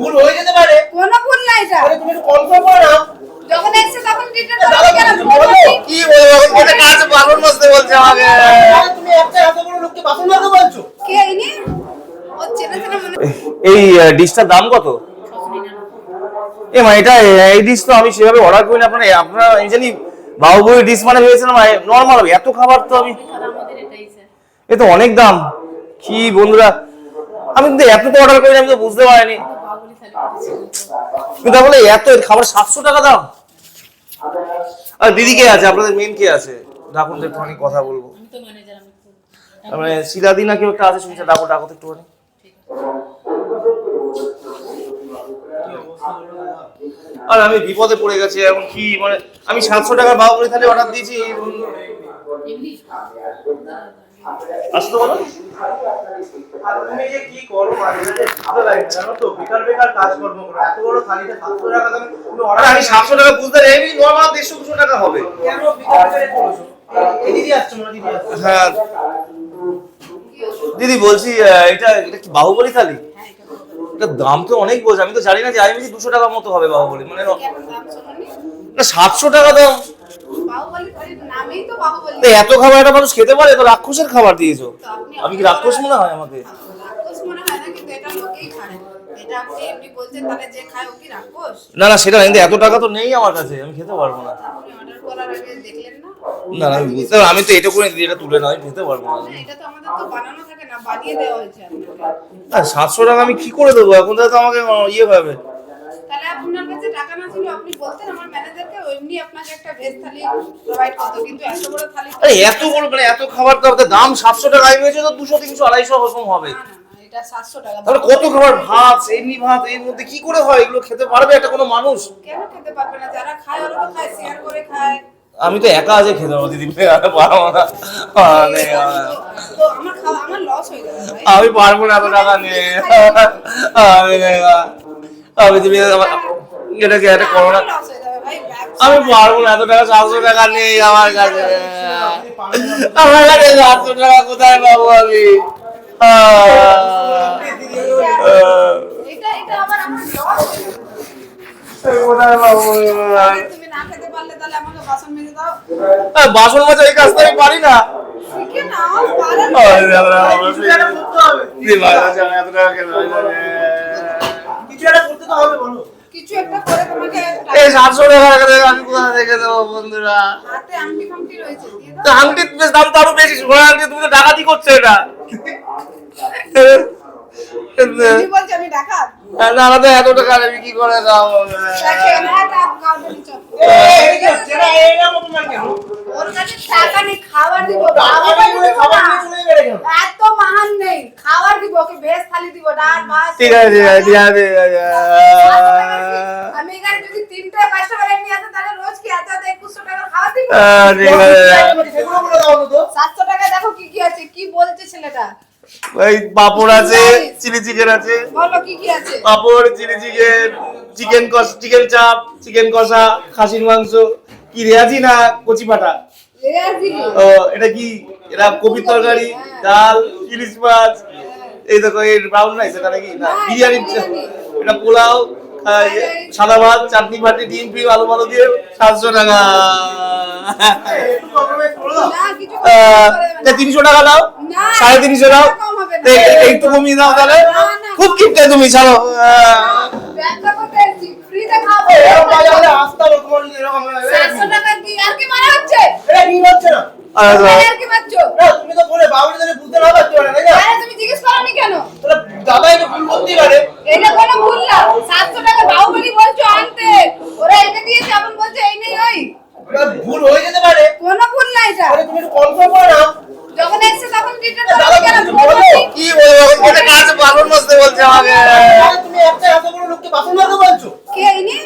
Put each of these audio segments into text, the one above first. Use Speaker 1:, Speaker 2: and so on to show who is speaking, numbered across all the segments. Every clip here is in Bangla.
Speaker 1: ভুল হয়ে যেতে পারে।
Speaker 2: কোনো ভুল নাই আরে
Speaker 1: তুমি একটু
Speaker 2: যখন এসে তখন কি বলব
Speaker 3: এটা কাজ মাসতে
Speaker 1: তুমি একটা এত বড় লোককে বাসন বলছো।
Speaker 2: কে ইনি ও মনে
Speaker 3: এই ডিশটার দাম কত? এ এটা এই ডিশ তো আমি সেভাবে অর্ডার করিনি। আপনারা আপনারা জানি বাবুবুড়ি ডিশ মানে ভেবেছিলাম নর্মাল এত খাবার তো আমি এ তো অনেক দাম। কি বন্ধুরা আমি কিন্তু এত তো অর্ডার করিনি আমি তো বুঝতে পারিনি। কিন্তু তাহলে এত এর খাবার সাতশো টাকা দাম আর দিদি কে আছে? আপনাদের মেন কে আছে? ডাকুন তো একটুখানি কথা বলব। মানে শিলাদি না কেউ একটা আছে? শুনছে ডাকো ডাকো তো একটুখানি। আর আমি বিপদে পড়ে গেছি এখন কি মানে আমি সাতশো টাকার বাবুরি থালি অর্ডার দিয়েছি আসতে বলো।
Speaker 1: তুমি যে কি করো ভালো লাগে জানো তো বেকার বেকার কাজকর্ম করো এত বড় থালিতে সাতশো টাকা দামে তুমি অর্ডার
Speaker 3: আমি সাতশো টাকা বুঝতে পারি নর্মাল দেড়শো দুশো টাকা হবে।
Speaker 1: কেন বেকার করেছ দিদি আসছে মনে দিদি আসছে।
Speaker 3: হ্যাঁ। দিদি বলছি এটা এটা কি বাহুবলী থালি? এটা দাম তো অনেক বলছে আমি তো জানি না যে আমি দুশো টাকার মতো হবে বাহুবলী মানে? না সাতশো টাকা দাম। এত খাবার একটা মানুষ খেতে পারে তো রাক্ষসের খাবার দিয়েছ। আমি কি রাক্ষস মনে হয় আমাকে?
Speaker 2: না?
Speaker 3: না সেটা কিন্তু এত টাকা তো নেই আমার কাছে আমি খেতে পারব না।
Speaker 2: না?
Speaker 3: আমি বুঝতে আমি তো এটা করে দিই এটা তুলে না আমি খেতে পারব না।
Speaker 2: না, এটা তো আমাদের তো বানানো থাকে না, বানিয়ে দেওয়া হয়েছে আপনাকে।
Speaker 3: সাতশো টাকা আমি কি করে দেবো? এখন তো আমাকে ইয়ে
Speaker 2: আপনার কাছে টাকা না ছিল, আপনি বলতেন আমার ম্যানেজারকে, এমনি আপনাকে একটা ভেজ থালি করতো। কিন্তু এত বড় থালি
Speaker 3: আরে এত বড় মানে এত খাবার আমাদের দাম সাতশো টাকা আমি ভেবেছি তো দুশো তিনশো আড়াইশো ওরকম হবে
Speaker 2: এটা 700 টাকা।
Speaker 3: তাহলে কত খাবার ভাত এমনি ভাত এর মধ্যে কি করে হয় এগুলো খেতে পারবে একটা কোনো মানুষ
Speaker 2: কেন খেতে পারবে না? যারা খায় ওরা তো খায়, share করে খায়।
Speaker 3: আমি তো একা আছে খেতে পারব দিদি আর পারব না আমি পারব না এত টাকা নিয়ে আমি তুমি এটাকে একটা করো না
Speaker 2: আমার loss হয়ে যাবে ভাই, ব্যবসা
Speaker 3: আমি পারব না এত টাকা সাতশো টাকা নেই আমার কাছে আমার কাছে সাতশো টাকা কোথায় পাবো আমি
Speaker 2: এটা এটা হয়ে বাসন মেজে
Speaker 3: এই কাজটা আমি পারি না
Speaker 1: একটা
Speaker 3: আচ্ছা, হয়?
Speaker 1: কিছু একটা করতে তো হবে বলো
Speaker 2: কিছু একটা করে তোমাকে
Speaker 3: এই টাকা আমি কোথায় রেখে দেবো বন্ধুরা?
Speaker 2: হাতে আংটি ফাংটি রয়েছে দিয়ে
Speaker 3: তো
Speaker 2: দাও
Speaker 3: আংটির বেশ দাম তো আরও বেশি সোনার আংটি তুমি তো ডাকাতি করছ এটা।
Speaker 2: তুমি বলছো আমি ডাকাত?
Speaker 3: না না এত টাকা আমি কি করে দাও
Speaker 2: ওর কাছে টাকা নেই খাবার দিব
Speaker 1: খাবার?
Speaker 2: এত মহান নেই খাবার দিব ওকে ভেজ থালি দিব ডাল
Speaker 3: আছে ঠিক আছে ওই পাপড় আছে চিলি চিকেন আছে।
Speaker 2: বলো কি কি আছে?
Speaker 3: পাপড় চিলি চিকেন চিকেন কষ চিকেন চাপ চিকেন কষা খাসির মাংস কি রেয়াজি না কচি পাটা? ও এটা কি? এটা কপির তরকারি ডাল ইলিশ মাছ। এই দেখো এই ব্রাউন রাইস এটা নাকি? না বিরিয়ানি।
Speaker 2: এটা
Speaker 3: পোলাও সাদা ভাত চাটনি ফাটনি ডিম ফিম আলু মালু দিয়ে সাতশো টাকা তিনশো টাকা দাও সাড়ে তিনশো দাও। একটু কমিয়ে দাও তাহলে। খুব কিপটে তুমি ছাড়ো।
Speaker 1: এরকম আসতে হবে তোমার এরকম।
Speaker 2: সাতশো টাকা কি আর কি মারা হচ্ছে?
Speaker 1: এটা নিয়ে হচ্ছে না।
Speaker 2: তুমি আর কি মারছো
Speaker 1: না, তুমি তো বলে বাবুর জন্য বুঝতে না পারছ না তাই না?
Speaker 2: তুমি জিজ্ঞেস করনি কেন?
Speaker 1: দাদা একটু ভুল করতেই পারে।
Speaker 2: এটা কোনো ভুল না। সাতশো টাকা বাহুবলি বলছো আনতে। ওরা এনে দিয়েছে এখন বলছে এই নেই ওই।
Speaker 1: ভুল হয়ে যেতে পারে।
Speaker 2: কোনো ভুল না এটা।
Speaker 1: তুমি একটু কনফার্ম করে নাও
Speaker 2: যখন এসছে তখন রিটার্ন
Speaker 1: দাদা,
Speaker 2: করো কেন
Speaker 1: কিছু
Speaker 2: বলো
Speaker 1: বলো।
Speaker 3: কি বলব এটা কাছে বাসন মাজতে বলছে আমাকে
Speaker 1: আরে তুমি একটা এত বড় লোককে বাসন মারতে বলছো
Speaker 2: কে ইনি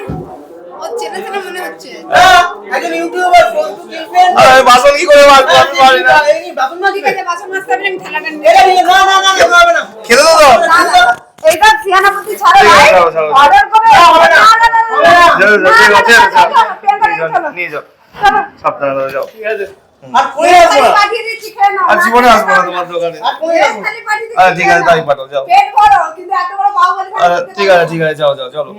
Speaker 2: ও চেনা চেনা মনে হচ্ছে
Speaker 1: হ্যাঁ একজন ইউটিউবার ফেসবুক ইনফ্লুয়েন্সার
Speaker 3: আমি বাসন কি করে মাজবো আমি পারি না
Speaker 1: এই বাসন
Speaker 2: ঠিক
Speaker 1: মাজবে
Speaker 2: বাসন মাজতে হবে আমি থালাটা নিয়ে
Speaker 1: এটা নিয়ে না না না না হবে না
Speaker 3: খেতে দাও তো
Speaker 2: না, না, এইটা সিয়ানাপতি ছাড়া ভাই
Speaker 3: ছাড়ো, ছাড়ো।
Speaker 2: অর্ডার করে
Speaker 1: হবে না।
Speaker 2: না না না না, না
Speaker 3: যাও, যাও, ঠিক আছে,
Speaker 2: নিয়ে
Speaker 3: যাও সাবধানে যাও
Speaker 1: ঠিক আর আসব।
Speaker 3: আর জীবনে আসব না তোমার দোকানে ঠিক আছে তাই পাঠাও যাও
Speaker 2: পেট বড় কিন্তু এত বড় বাহুবলি থালি
Speaker 3: আরে
Speaker 2: খেতে
Speaker 3: ঠিক আছে ঠিক আছে যাও যাও চলো